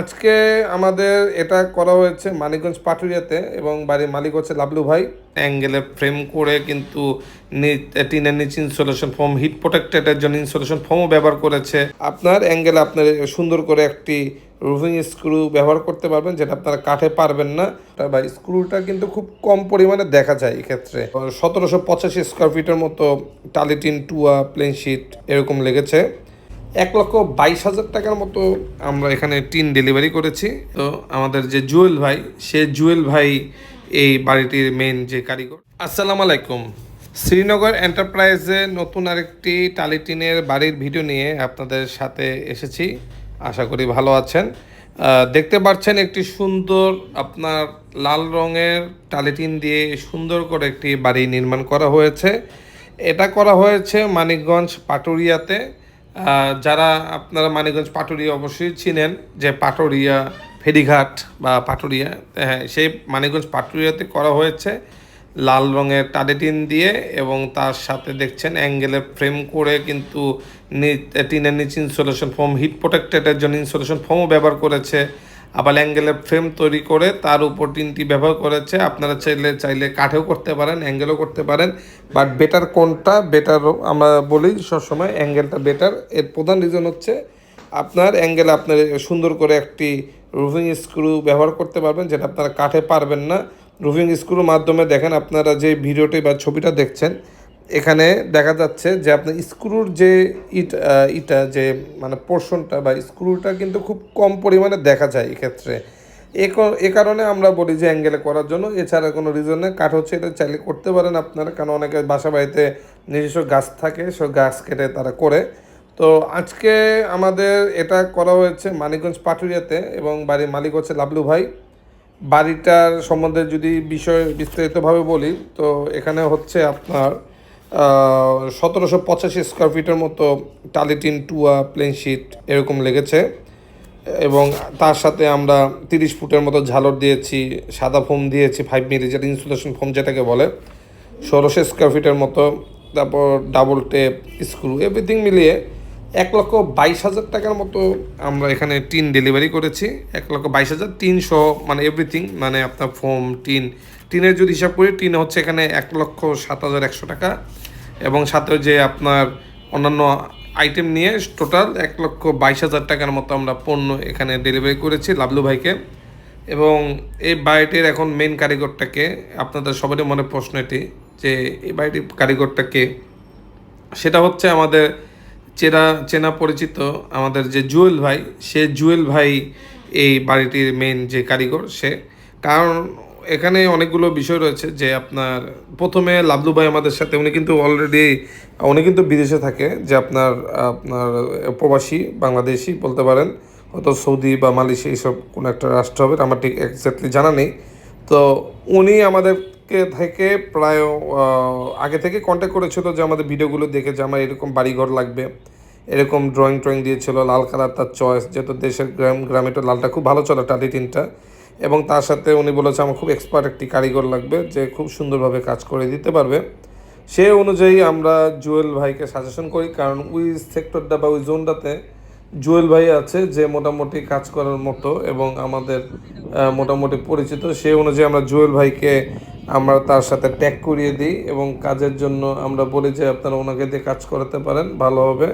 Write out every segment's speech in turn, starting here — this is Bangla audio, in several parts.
আজকে আমাদের এটা করা হয়েছে মানিকগঞ্জ পাটুরিয়াতে এবং বাড়ির মালিক হচ্ছে লাবলু ভাই। অ্যাঙ্গেলে ফ্রেম করে কিন্তু টিনের নিচে ইনসুলেশন ফোম হিট প্রোটেক্টেডের জন্য ইনসুলেশন ফোমও ব্যবহার করেছে। আপনার অ্যাঙ্গেলে আপনার সুন্দর করে একটি রুফিং স্ক্রু ব্যবহার করতে পারবেন যেটা আপনারা কাঠে পারবেন না। বা স্ক্রুটা কিন্তু খুব কম পরিমাণে দেখা যায় এক্ষেত্রে। সতেরোশো পঁচাশি স্কোয়ার ফিটের মতো টালিটিন টুয়া প্লেন শিট এরকম লেগেছে। এক লক্ষ বাইশ হাজার টাকার মতো আমরা এখানে টিন ডেলিভারি করেছি। তো আমাদের যে জুয়েল ভাই, সে জুয়েল ভাই এই বাড়িটির মেন যে কারিগর। আসসালামু আলাইকুম। শ্রীনগর এন্টারপ্রাইজে নতুন আরেকটি টালি টিনের বাড়ির ভিডিও নিয়ে আপনাদের সাথে এসেছি। আশা করি ভালো আছেন। দেখতে পাচ্ছেন একটি সুন্দর আপনার লাল রঙের টালিটিন দিয়ে সুন্দর করে একটি বাড়ি নির্মাণ করা হয়েছে। এটা করা হয়েছে মানিকগঞ্জ পাটুরিয়াতে। যারা আপনারা মানিকগঞ্জ পাটুরিয়া অবশ্যই চিনেন যে পাটুরিয়া, ফেরিঘাট বা পাটুরিয়া হ্যাঁ সেই মানিকগঞ্জ পাটুরিয়াতে করা হয়েছে লাল রঙের টাডেটিন দিয়ে এবং তার সাথে দেখছেন অ্যাঙ্গেলের ফ্রেম করে কিন্তু টিনের নিচে ইনসোলেশন ফোম হিট প্রোটেক্টেডের জন্য ইনসোলেশন ফোমও ব্যবহার করেছে। আবার অ্যাঙ্গেলের ফ্রেম তৈরি করে তার উপর টিনটি ব্যবহার করেছে। আপনারা চাইলে চাইলে কাঠেও করতে পারেন অ্যাঙ্গেলও করতে পারেন। বাট বেটার কোনটা? বেটার আমরা বলি সবসময় অ্যাঙ্গেলটা বেটার এর প্রধান রিজন হচ্ছে আপনার অ্যাঙ্গেল আপনার সুন্দর করে একটি রুফিং স্ক্রু ব্যবহার করতে পারবেন, যেটা আপনারা কাঠে পারবেন না। রুফিং স্ক্রুর মাধ্যমে দেখেন আপনারা যে ভিডিওটি বা ছবিটা দেখছেন এখানে দেখা যাচ্ছে যে আপনার স্ক্রুর যে ইট ইটা যে মানে পোর্শনটা বা স্ক্রুটা কিন্তু খুব কম পরিমাণে দেখা যায় এক্ষেত্রে। এ কারণে আমরা বলি যে অ্যাঙ্গেলে করার জন্য। এছাড়া কোনো রিজন কাঠ হচ্ছে এটা চাইলে করতে পারেন আপনারা, কারণ অনেকে বাসা বাড়িতে নিজস্ব গাছ থাকে সব গাছ কেটে তারা করে। তো আজকে আমাদের এটা করা হয়েছে মানিকগঞ্জ পাটুরিয়াতে এবং বাড়ির মালিক হচ্ছে লাবলু ভাই। বাড়িটার সম্বন্ধে যদি বিষয় বিস্তারিতভাবে বলি, তো এখানে হচ্ছে আপনার সতেরোশো পঁচাশি স্কোয়ার ফিটের মতো টালিটিন টুয়া প্লেন শিট এরকম লেগেছে। এবং তার সাথে আমরা তিরিশ ফুটের মতো ঝালর দিয়েছি, সাদা ফোম দিয়েছি ফাইভ মিলি যেটা ইনসুলেশন ফোম যেটাকে বলে। ষোলোশো স্কোয়ার ফিটের মতো, তারপর ডাবল টেপ স্ক্রু এভরিথিং মিলিয়ে এক লক্ষ বাইশ হাজার টাকার মতো আমরা এখানে টিন ডেলিভারি করেছি। এক লক্ষ বাইশ হাজার তিনশো মানে এভরিথিং মানে আপনার ফোম টিন। টিনের যদি হিসাব করি, টিন হচ্ছে এখানে এক লক্ষ সাত হাজার একশো টাকা। এবং সাথে যে আপনার অন্যান্য আইটেম নিয়ে টোটাল এক লক্ষ বাইশ হাজার টাকার মতো আমরা পণ্য এখানে ডেলিভারি করেছি লাবলু ভাইকে। এবং এই বাড়িটির এখন মেন কারিগরটাকে, আপনাদের সবারই মনে প্রশ্ন এটি, যে এই বাড়িটির কারিগরটাকে, সেটা হচ্ছে আমাদের চেনা চেনা পরিচিত আমাদের যে জুয়েল ভাই, সে জুয়েল ভাই এই বাড়িটির মেন যে কারিগর, সে। কারণ এখানে অনেকগুলো বিষয় রয়েছে যে আপনার প্রথমে লাবলু ভাই আমাদের সাথে, উনি কিন্তু অলরেডি উনি কিন্তু বিদেশে থাকে, যে আপনার আপনার প্রবাসী, বাংলাদেশি বলতে পারেন, হয়তো সৌদি বা মালয়েশিয়া এইসব কোনো একটা রাষ্ট্র হবে, আমার ঠিক এক্স্যাক্টলি জানা নেই। তো উনি আমাদেরকে থেকে প্রায় আগে থেকে কন্ট্যাক্ট করেছিল যে আমাদের ভিডিওগুলো দেখে যে আমার এরকম বাড়িঘর লাগবে, এরকম ড্রয়িং ট্রয়িং দিয়েছিল, লাল কালার তার চয়েস যেহেতু দেশের গ্রাম, গ্রামে তো লালটা খুব ভালো চলে, টালি টিনটা এবং তার সাথে উনি বলেছে, আমার খুব এক্সপার্ট একটি কারিগর লাগবে যে খুব সুন্দরভাবে কাজ করে দিতে পারবে। সে অনুযায়ী আমরা জুয়েল ভাইকে সাজেশন করি, কারণ ওই সেক্টরটা বা ওই জোনটাতে জুয়েল ভাই আছে যে মোটামুটি কাজ করার মতো এবং আমাদের মোটামুটি পরিচিত। সে অনুযায়ী আমরা জুয়েল ভাইকে আমরা তার সাথে ট্যাগ করিয়ে দিই এবং কাজের জন্য আমরা বলি যে, আপনারা ওনাকে দিয়ে কাজ করাতে পারেন, ভালো হবে।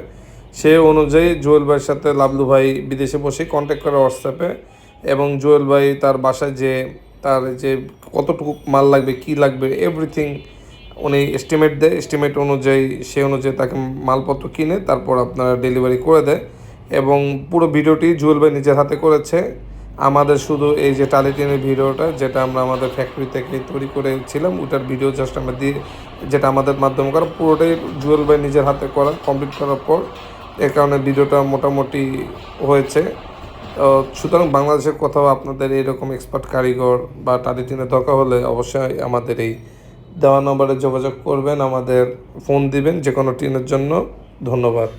সেই অনুযায়ী জুয়েল ভাইয়ের সাথে লাবলু ভাই বিদেশে বসে কন্ট্যাক্ট করে হোয়াটসঅ্যাপে এবং জুয়েল ভাই তার বাসায় যে, তার যে কতটুকু মাল লাগবে, কি লাগবে এভরিথিং উনি এস্টিমেট দেয়। এস্টিমেট অনুযায়ী সে অনুযায়ী তাকে মালপত্র কিনে তারপর আপনারা ডেলিভারি করে দেয়। এবং পুরো ভিডিওটি জুয়েল ভাই নিজের হাতে করেছে। আমাদের শুধু এই যে টালিটিনের ভিডিওটা, যেটা আমরা আমাদের ফ্যাক্টরি থেকে তৈরি করেছিলাম, ওটার ভিডিও জাস্ট আমরা দিয়ে, যেটা আমাদের মাধ্যমে করা, পুরোটাই জুয়েল ভাই নিজের হাতে করা কমপ্লিট করার পর। এর কারণে ভিডিওটা মোটামুটি হয়েছে। সুতরাং বাংলাদেশের কোথাও আপনাদের এরকম এক্সপার্ট কারিগর বা টালিটিনের দরকার হলে অবশ্যই আমাদের এই দেওয়া নম্বরে যোগাযোগ করবেন, আমাদের ফোন দিবেন যে কোনো টিনের জন্য। ধন্যবাদ।